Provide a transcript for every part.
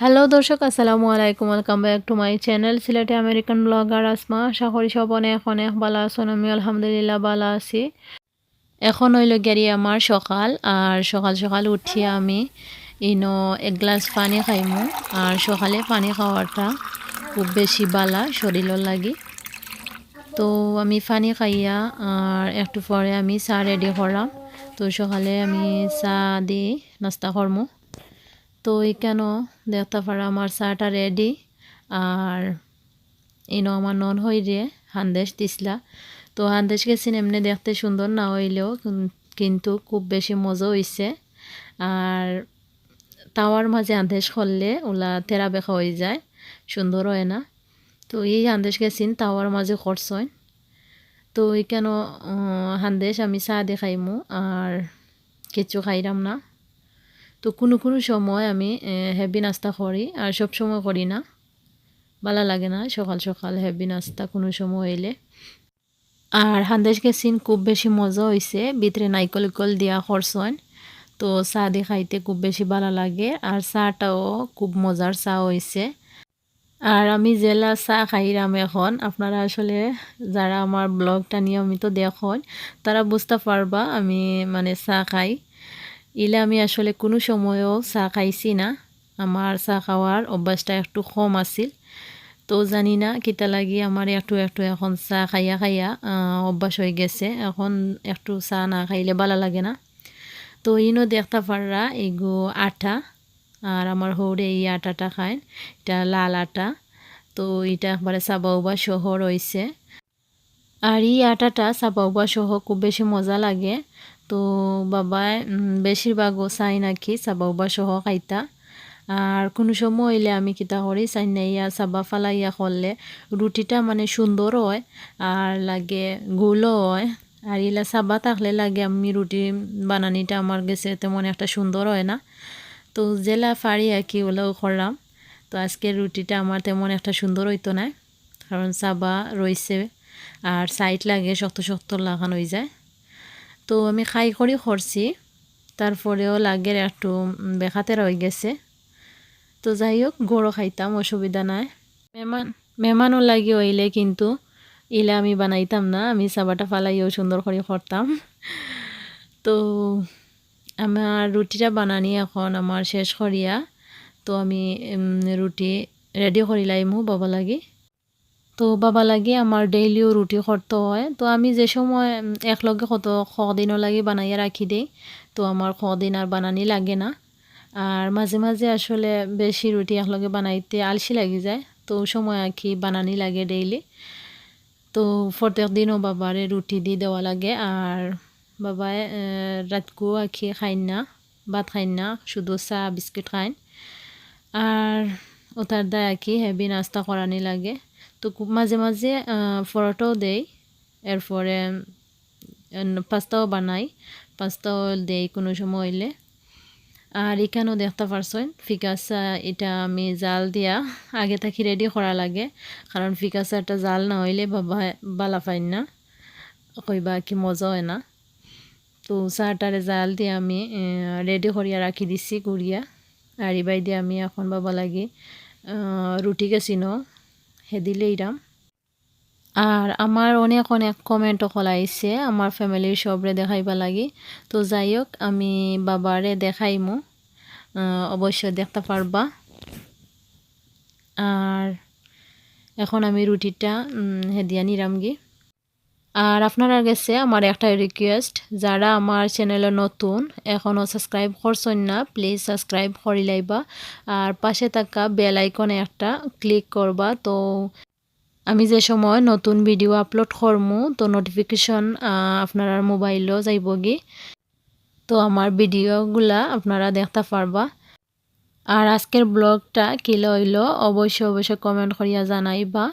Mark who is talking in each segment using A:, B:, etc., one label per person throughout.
A: Hello দর্শক, আসসালামু আলাইকুম। Welcome back to my channel সিলেটে আমেরিকান ব্লগার আসমা। আশা করি সব অনেক অনেক ভালো আমি আলহামদুলিল্লাহ ভালো আছি। এখন হইল গেরি আমার সকাল, আর সকাল সকাল উঠিয়া আমি, ইনো এক গ্লাস পানি খাইমু। আর সকালে পানি খাওয়াটা খুব বেশি বালা শরীরের লাগি। তো আমি পানি খাইয়া, আর একটু পরে আমি চা রেডি করাম। তো সকালে আমি চা দিয়ে নাস্তা করমু। তো কেন দেখতে পারা আমার চাটা রেডি আর ইনো আমার নন হই রে, হান্দেশ দিসলা তো হান্দেশ গেছেন এমনি দেখতে সুন্দর না হইলেও কিন্তু খুব বেশি মজা হইছে। আর তাওয়ার মাঝে আন্দেশ করলে ওলা তেরা বেখা হয়ে যায়, সুন্দর হয় না। তো এই হান্দেশ গেছিন তাওয়ার মাঝে খরচয় তো কেন হান্দেশ আমি চা দেখাইমু, আর কিছু খাইরাম না। তো কোনো কোনো সময় আমি হেভি নাস্তা করি, আর সব সময় করি না। ভালো লাগে না, সকাল সকাল হেভি নাস্তা কোনো সময় এলে আর হান্দেশ গেছিন, খুব বেশি মজা হয়েছে ভিতরে নাইকল ইকল দিয়া খরচন তো চা দিয়ে খাইতে খুব বেশি ভালো লাগে, আর চাটাও খুব মজার চা হয়েছে আর আমি জেলা চা খাইরাম এখন, আপনারা আসলে যারা আমার ব্লগটা নিয়মিত দেখুন, তারা বুঝতে পারবা আমি মানে চা খাই। ইলে আমি আসলে কোনো সময়ও চা খাইছি না। আমার চা খাওয়ার অভ্যাসটা একটু কম আছিল। তো জানি না কিতা লাগি আমার একটু একটু এখন চা খাইয়া খাইয়া অভ্যাস হয়ে গেছে। এখন একটু চা না খাইলে ভালো লাগে না। তো ইনো দেখতে পাররা এগো আটা আর আমার হৌরে এই আটাটা খায়, এটা লাল আটা তো এটা একবারে চাবাউবা সহ রয়েছে আর এই আটাটা চাবাউবা সহ খুব বেশি মজা লাগে। তো বাবাই বেশিরভাগও চাই নাকি চাবাউবা সহ খাইতা। আর কোনো সময় হইলে আমি কিতা করি চাইনাইয়া চাবা ফালাইয়া করলে রুটিটা মানে সুন্দর হয় আর লাগে গোলও হয়। আর ইলা চাবা থাকলে লাগে আমি রুটি বানানিটা আমার গেছে তেমন একটা সুন্দর হয় না। তো জেলা ফাড়ি আর কি ওলাও করলাম তো আজকে রুটিটা আমার তেমন একটা সুন্দর হইতো না কারণ চাবা রয়েছে আর সাইড লাগে শক্ত শক্ত লাগানো হয়ে যায়। তো আমি খাই করি করছি তারপরেও লাগের একটু বেখাতে রয়ে গেছে। তো যাই হোক গড়ো খাইতাম, অসুবিধা নাই। মেহমান মেহমানও লাগি হইলে কিন্তু, ইলে আমি বানাইতাম না, আমি চাবাটা ফালাইও সুন্দর করে করতাম তো আমার রুটিটা বানানি এখন আমার শেষ করিয়া তো আমি রুটি রেডি করিলাইমু বাবা লাগি। তো বাবা লাগে আমার ডেইলিও রুটি করতে হয়। তো আমি যে সময় একলগে কত কদিনও লাগে বানাইয়া রাখি দিই। তো আমার কদিন আর বানানি লাগে না। আর মাঝে মাঝে আসলে বেশি রুটি একলগে বানাইতে আলসি লাগি যায়। তো সময় আর কি বানানি লাগে ডেইলি তো প্রত্যেক দিনও বাবারে রুটি দিয়ে দেওয়া লাগে। আর বাবায় রাতকু আখি খাইন না, ভাত খাইন না, শুধু চা বিস্কিট খাইন আর ওটার দায় আর কি হেভি নাস্তা করানি লাগে। তো মাঝে মাঝে পরোটাও দেই। এরপরে পাস্তাও বানাই। পাস্তাও দেই কোনো সময় হইলে। আর এখানেও দেখতে পারছেন ফিকাসা, এটা আমি জাল দিয়া আগে থাকি রেডি করা লাগে। কারণ ফিকাসাটা জাল না হইলে বাবা, বালা পাইন না। কইবা কি মজা হয় না। তো চাটারে জাল দিয়ে আমি রেডি করিয়া রাখি দিছি, গুড়িয়া। আর ইবাই দিয়ে আমি এখন বাবা লাগি রুটি গেছিনো হে দিলে ইরাম আর আমার অনেক অনেক কমেন্টও খোলাইছে আমার ফ্যামিলির সবরে দেখাইবা লাগি। তো যাই হোক আমি বাবারে দেখাইমু অবশ্যই দেখতে পারবা। আর এখন আমি রুটিটা হেদিয়া নিরামগি আর আপনারা গেছে আমার একটা রিকোয়েস্ট যারা আমার চ্যানেলে নতুন এখনও সাবস্ক্রাইব করছেন না প্লিজ সাবস্ক্রাইব করি লাইবা। আর পাশে থাকা বেল আইকনে একটা ক্লিক করবা। তো আমি যে সময় নতুন ভিডিও আপলোড করমু, তো নোটিফিকেশন আপনার মোবাইলও যাইব গি। তো আমার ভিডিওগুলা আপনারা দেখতে পারবা। আর আজকের ব্লগটা কি লইল, অবশ্যই অবশ্যই কমেন্ট করিয়া জানাইবা।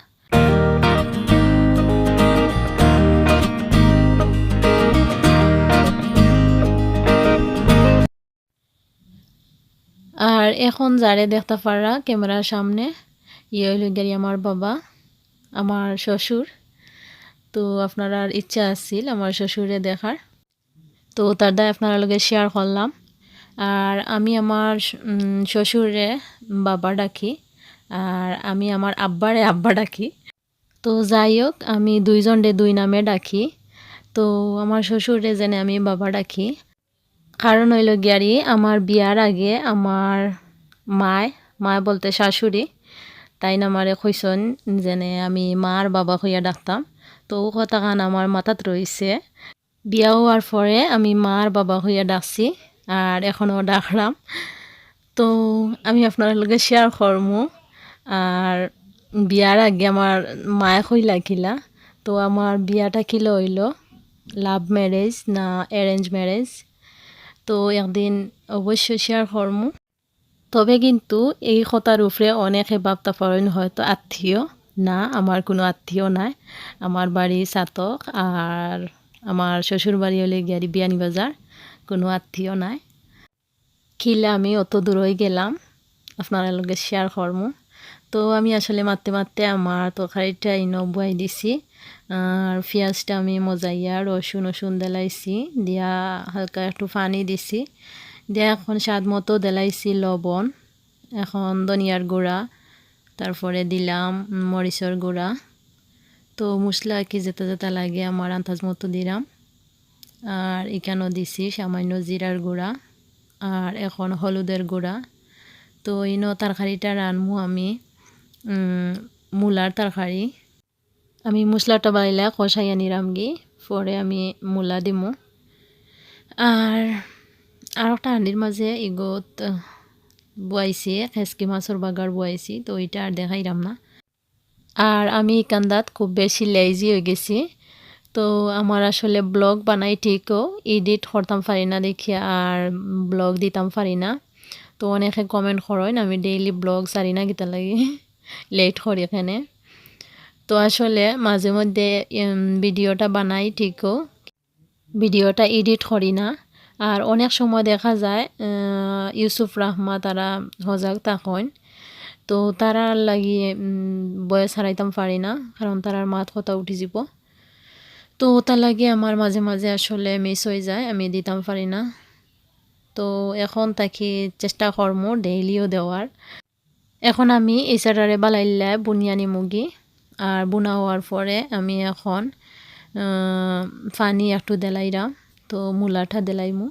A: আর এখন যারে দেখতে পারা ক্যামেরার সামনে ইয়ে হইল গাড়ি আমার বাবা, আমার শ্বশুর। তো আপনার ইচ্ছা আছিল আমার শ্বশুরে দেখার। তো তার দায় আপনার লগে শেয়ার করলাম। আর আমি আমার শ্বশুরে বাবা ডাকি, আর আমি আমার আব্বারে আব্বা ডাকি। তো যাই হোক আমি দুইজনরে দুই নামে ডাকি। তো আমার শ্বশুরে যেনে আমি বাবা ডাকি। কারণ হইল গিয়ারি আমার বিয়ার আগে আমার মায় মায় বলতে শাশুড়ি, তাই আমারে কইসন যেনে আমি মার বাবা হইয়া ডাকতাম। তো ও কথা কান আমার মাথাত রয়েছে বিয়া হওয়ার পরে আমি মার বাবা হইয়া ডাকছি আর এখনও ডাকলাম। তো আমি আপনার লগে শেয়ার করমু। আর বিয়ার আগে আমার মায়ে কইলা কিলা, তো আমার বিয়াটা কিলো হইল? লাভ ম্যারেজ না অ্যারেঞ্জ ম্যারেজ তো একদিন অবশ্যই শেয়ার করমু তবে কিন্তু এই কথার উপরে অনেকে ভাবতে পারেন হয়তো আত্মীয়, না আমার কোনো আত্মীয় নাই। আমার বাড়ি চাতক আর আমার শ্বশুর বাড়ি হলে গিয়ারি বিয়ানি বাজার কোনো আত্মীয় নাই। খিলে আমি অত দূরই গেলাম। আপনারা লগে শেয়ার করমু তো আমি আসলে মারতে মারতে আমার তরকারিটা ইনো বুয়াই দিছি। আর পেঁয়াজটা আমি মজাইয়া, রসুন রসুন দেলাইছি, দিয়া হালকা একটু পানি দিছি। দিয়া এখন স্বাদ মতো দেলাইছি লবণ, এখন ধনিয়ার গুঁড়া, তারপরে দিলাম মরিচের গুঁড়া। তো মশলা কি যেতে যেতে লাগে আমার আন্দাজ মতো দিলাম। আর এখানেও দিছি সামান্য জিরার গুঁড়া আর এখন হলুদের গুঁড়া। তো ইনো তরকারিটা রানমু আমি। মূলার তরকারি আমি মশলাটা বাইলা কষাইয়া নিরাম গি পরে আমি মূলা দিমু। আর আর একটা হাঁডির মাঝে ইগত বুয়াইছি খেসকি মাছের বাগার বুয়াইছি তো ওইটা আর দেখাইলাম না। আর আমি কান্দাত খুব বেশি লেজি হয়ে গেছি। তো আমার আসলে ব্লগ বানাই ঠিকও এডিট করতাম পারি না দেখি আর ব্লগ দিতাম পারি না। তো অনেকে কমেন্ট করেন আমি ডেইলি ব্লগ সারি না গীতা লাগে। লেট করি এখানে। তো আসলে মাঝে মধ্যে ভিডিওটা বানাই ঠিকও। ভিডিওটা এডিট করি না। আর অনেক সময় দেখা যায় ইউসুফ রাহমা তারা সজাগ থাকেন। তো তারা লাগিয়ে বয়স হারাইতাম পারি না, কারণ তারার মাত কথা উঠি যাব। তো ওটা লাগে আমার মাঝে মাঝে আসলে মিস হয়ে যায়, আমি দিতাম পারি না। তো এখন তাকে চেষ্টা করমো ডেইলিও দেওয়ার। এখন আমি এই সাইডারে বালাইলে বুনিয়ানি মুগি, আর বুনা হওয়ার পরে আমি এখন পানি একটু দেলাইরাম তো মূলাটা দেলাইমু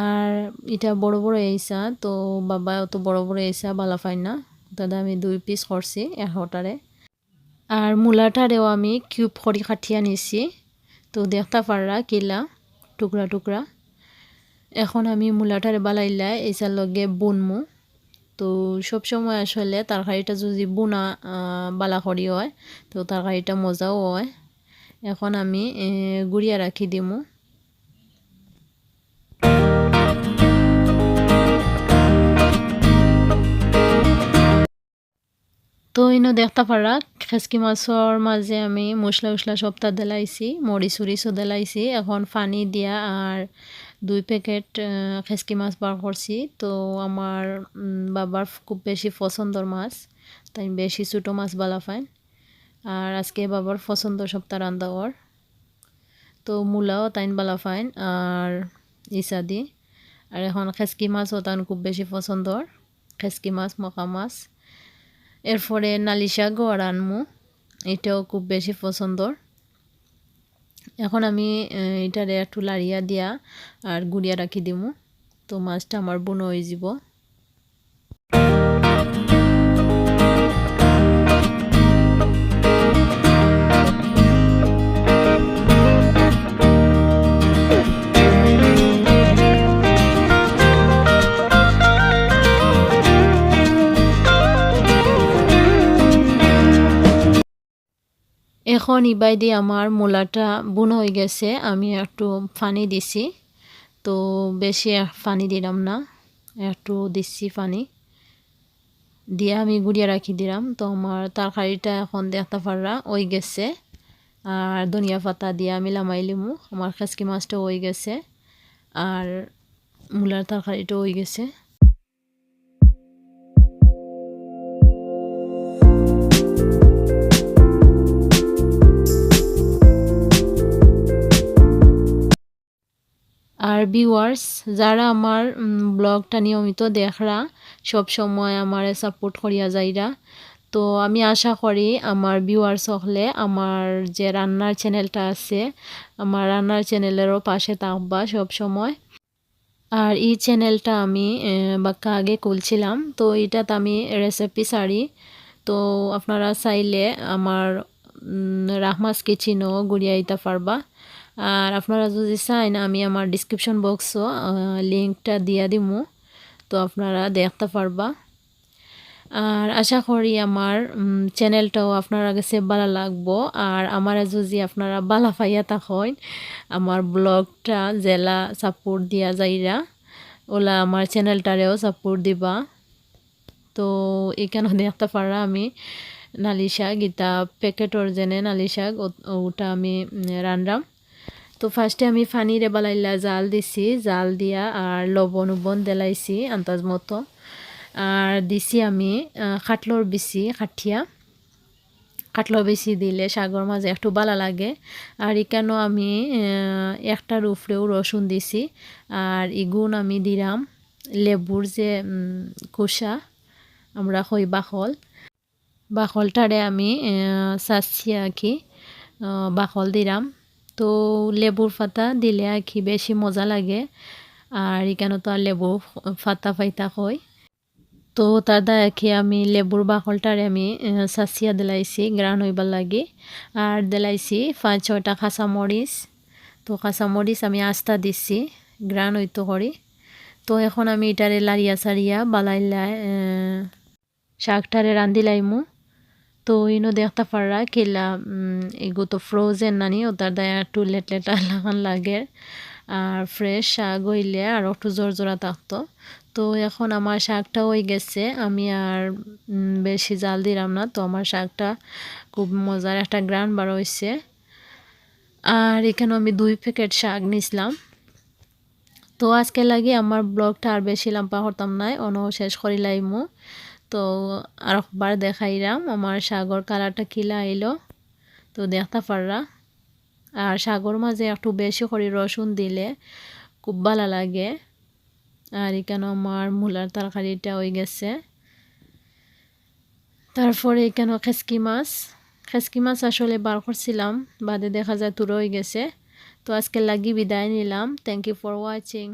A: আর এটা বড় বড় এইসা তো বাবা অত বড় বড় এইসা বালা পাই না। দাদা আমি দুই পিস করছি এগারোটারে আর মূলাটারেও আমি কিউব করি কাটিয়া নিছি তো দেখতে পাররা কিলা টুকরা টুকরা এখন আমি মূলাটারে বালাইলাই এইসার লগে বুনমু তো সব সময় আসলে তরকারিটা যদি বুনা বালা করি হয়, তো তরকারিটা মজাও হয়। এখন আমি গুড়িয়া রাখি দিমু তো ইনো দেখতে পারা, খেসকি মাছর মাঝে আমি মশলা উশলা সবটা দেলাইছি মরিচ উরিচও দেলাইছি। এখন পানি দিয়া আর দুই প্যাকেট খেসকি মাছ বার করছি। তো আমার বাবার খুব বেশি পছন্দর মাছ, তাই বেশি ছোটো মাছ বালা ফাইন আর আজকে বাবার পছন্দ সপ্তাহ রান্দা ওর। তো মূলাও তাইন বালা ফাইন আর ইসাদি আর এখন খেসকি মাছও তান খুব বেশি পছন্দর খেসকি মাছ, মকা মাছ। এরপরে নালিশা গোয়ার আনমু, এটাও খুব বেশি পছন্দর এখন আমি এটারে একটু লাড়িয়া দিয়া আর গুড়িয়া রাখি দিমু। তো মাছটা আমার বুনো হয়ে যাব এখন ইবাই দিয়ে আমার মূলাটা বুন হয়ে গেছে, আমি একটু পানি দিছি। তো বেশি পানি দিলাম না, একটু দিচ্ছি পানি। দিয়ে আমি গুড়িয়া রাখি দিলাম। তো আমার তরকারিটা এখন দেখতে পাররা ওই গেছে। আর ধনিয়া পাতা দিয়ে আমি লামাই লিমু, আমার খাসকি মাছটা ওই গেছে। আর মূলার তরকারিটা ওই গেছে। আর ভিউয়ার্স যারা আমার ব্লগটা নিয়মিত দেখরা, সব সময় আমার সাপোর্ট করিয়া যাইরা। তো আমি আশা করি আমার ভিউয়ার্স হলে আমার যে রান্নার চ্যানেলটা আছে, আমার রান্নার চ্যানেলেরও পাশে থাকবা সব সময়। আর এই চ্যানেলটা আমি বাক্কা আগে খুলছিলাম। তো এটাতে আমি রেসিপি সারি। তো আপনারা চাইলে আমার রাহমাস কিচিনও গুড়িয়ে দিতে পারবা। আর আপনারা যদি চান আমি আমার ডিসক্রিপশন বক্সও লিঙ্কটা দিয়ে দিমু। তো আপনারা দেখতে পারবা। আর আশা করি আমার চ্যানেলটাও আপনারা কাছে ভালো লাগবো। আর আমার যদি আপনারা বালা পাইয়া থাকেন, আমার ব্লগটা জেলা সাপোর্ট দিয়া যাইরা, ওলা আমার চ্যানেলটারেও সাপোর্ট দিবা। তো এখানে দেখতে পারা আমি নালি শাক, এটা প্যাকেটর যেনে নালি শাক ওটা আমি রান্নাম। তো ফার্স্টে আমি ফানিরে বালাইলা জাল দিছি, জাল দিয়া আর লবণ উবন দেলাইছি আন্দাজ মতো। আর দিছি আমি খাটলর বেশি খাটিয়া। কাটলার বেশি দিলে শাগর মাঝে একটু ভালো লাগে। আর এখানেও আমি একটার উপরেও রসুন দিছি। আর ইগুন আমি দিলাম লেবুর যে কোষা আমরা হই বাখল। বাখলটারে আমি আর কি বাখল দিলাম তো লেবুর পাতা দিলে আর কি বেশি মজা লাগে। আর এখানে তো আর লেবু ফাতা ফাইতা হয়। তো তার দায়াকে আমি লেবুর বাকলটারে আমি সাসিয়া দিলাইছি, গ্রান হইবার লাগে। আর দিলাইছি পাঁচ, ছয়টা কাঁচামরিচ তো কাঁচামরিচ আমি আস্তা দিছি, গ্রান হইতো করি তো এখন আমি এটারে লারিয়া সারিয়া বালাইলা শাকটারে রান্দিলাইমু তো ইনো দেখতে পারা কেলা এগো তো ফ্রোজেন নানি ওটার দায়া একটু লেট লেটা লাগান লাগে, আর ফ্রেশ শাক হইলে আর একটু জোর জোড়া থাকতো। তো, এখন আমার শাকটা হয়ে গেছে, আমি আর বেশি জাল দিলাম না, তো আমার শাকটা খুব মজার একটা গ্রান বার হয়েছে আর এখানে আমি দুই প্যাকেট শাক নিছিলাম। তো, আজকে লাগে আমার ব্লগটা আর বেশি লাম্পা করতাম নাই অন শেষ করিলাইমু। তো আর একবার দেখাইলাম, আমার সাগর কালারটা কিলা আইলো। তো দেখতে পাররা আর সাগর মাঝে একটু বেশি করে রসুন দিলে খুব ভালো লাগে। আর এখানে আমার মূলার তরকারিটা হয়ে গেছে। তারপরে এখানে খেসকি মাছ। খেসকি মাছ আসলে বার করছিলাম, বাদে দেখা যায় তুরো হয়ে গেছে। তো আজকে লাগি বিদায় নিলাম। Thank you for watching